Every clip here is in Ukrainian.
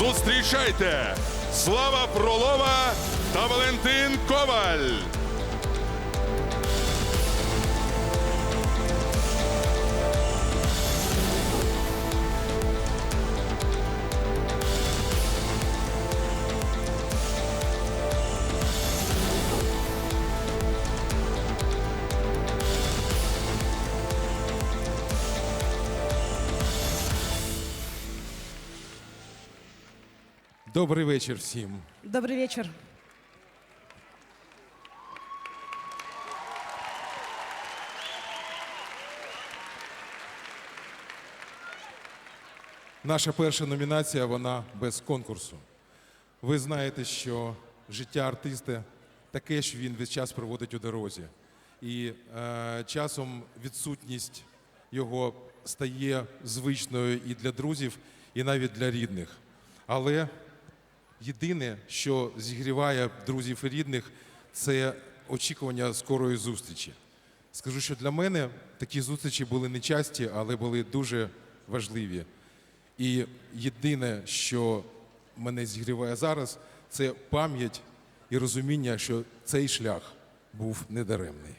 Зустрічайте Слава Пролова та Валентин Коваль. Добрий вечір всім. Добрый вечер. Наша перша номінація вона без конкурсу. Ви знаєте, що життя артиста таке, що він весь час проводить у дорозі. І е, часом відсутність його стає звичною і для друзів, і навіть для рідних. Але єдине, що зігріває друзів і рідних, це очікування скорої зустрічі. Скажу, що для мене такі зустрічі були не часті, але були дуже важливі. І єдине, що мене зігріває зараз, це пам'ять і розуміння, що цей шлях був недаремний.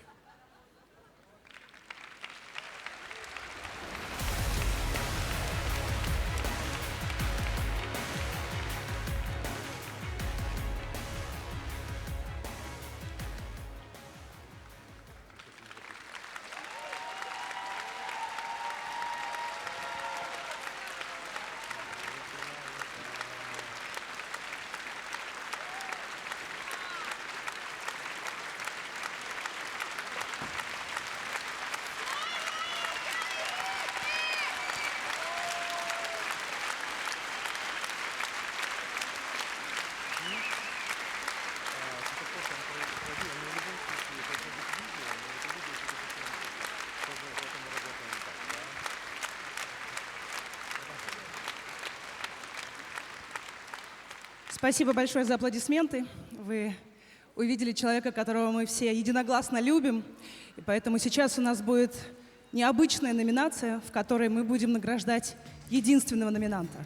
Спасибо большое за аплодисменты. Вы увидели человека, которого мы все единогласно любим. И поэтому сейчас у нас будет необычная номинация, в которой мы будем награждать единственного номинанта.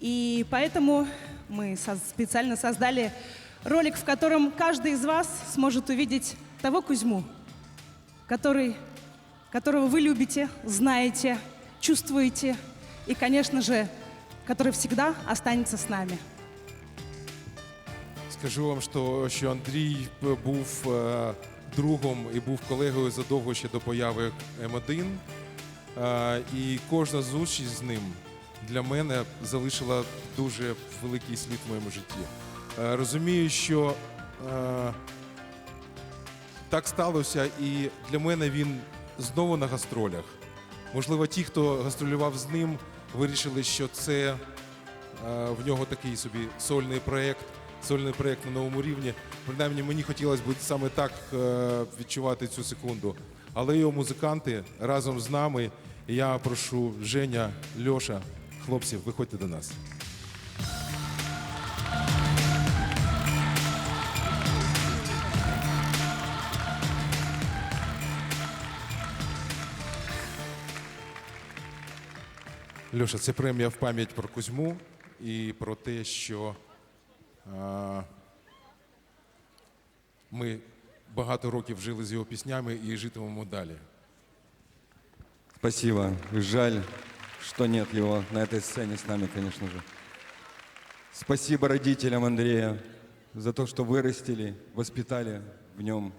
И поэтому мы специально создали ролик, в котором каждый из вас сможет увидеть того Кузьму, который, которого вы любите, знаете, чувствуете и, конечно же, который всегда останется с нами. Скажу вам, що, що Андрій був е, другом і був колегою задовго ще до появи М1. Е, і кожна зустріч з ним для мене залишила дуже великий слід в моєму житті. Е, розумію, що так сталося, і для мене він знову на гастролях. Можливо, ті, хто гастролював з ним, вирішили, що це В нього такий собі сольний проєкт, сольний проєкт на новому рівні. Принаймні, мені хотілося б саме так е, відчувати цю секунду. Але його музиканти разом з нами. Я прошу Женя, Льоша, хлопців, виходьте до нас. Льоша, це премія в пам'ять про Кузьму і про те, що ми багато років жили з його піснями і житимемо далі. Спасибо. Жаль, что нет его на этой сцене с нами, конечно же. Спасибо родителям Андрея за то, что вырастили, воспитали в нем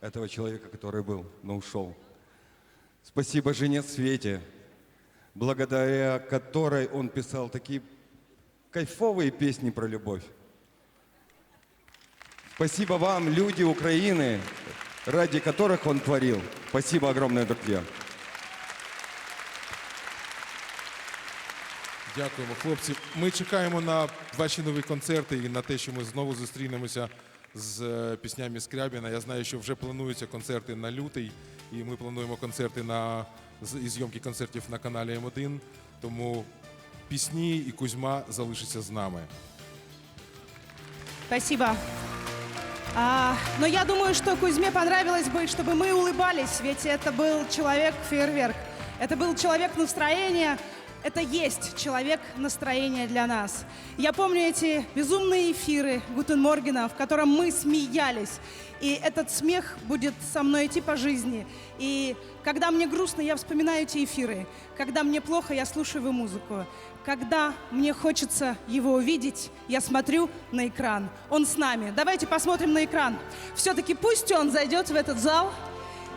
этого человека, который был, но ушел. Спасибо жене Свете, благодаря которой он писал такие кайфовые песни про любовь. Спасибо вам, люди Украины, ради которых он творил. Спасибо огромное, друзья. Дякуємо, хлопці. Ми чекаємо на ваші нові концерти і на те, що ми знову зустрінемося з е, піснями Скрябіна. Я знаю, що вже плануються концерти на лютий, і ми плануємо концерти на і зйомки концертів на каналі М1. Тому пісні і Кузьма залишаться з нами. Спасибо. А, но я думаю, что Кузьме понравилось бы, чтобы мы улыбались, ведь это был человек-фейерверк. Это был человек настроения, это есть человек настроения для нас. Я помню эти безумные эфиры Гутен Моргена, в котором мы смеялись. И этот смех будет со мной идти по жизни. И когда мне грустно, я вспоминаю эти эфиры. Когда мне плохо, я слушаю его музыку. Когда мне хочется его увидеть, я смотрю на экран. Он с нами. Давайте посмотрим на экран. Все-таки пусть он зайдет в этот зал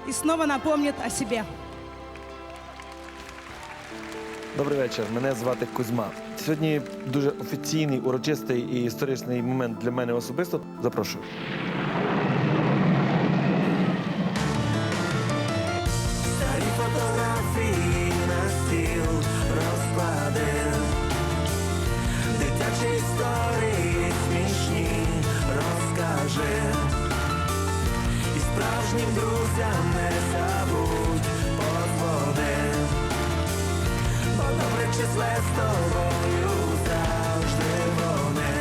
и снова напомнит о себе. Добрий вечір. Мене звати Кузьма. Сьогодні дуже офіційний, урочистий і історичний момент для мене особисто. Запрошую. Дитячі історії смішні розкажи. І справжнім друзям не забудь числе з тобою завжди вони.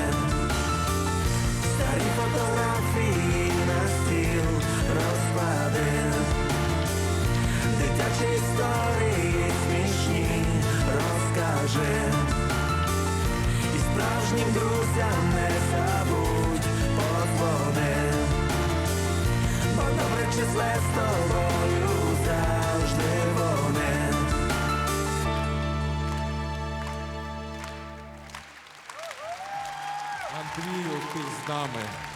Старі фотографії на стіл розклади. Дитячі історії смішні розкажи. І справжнім друзям не забудь подводи. Бо добре числе з тобою завжди нами.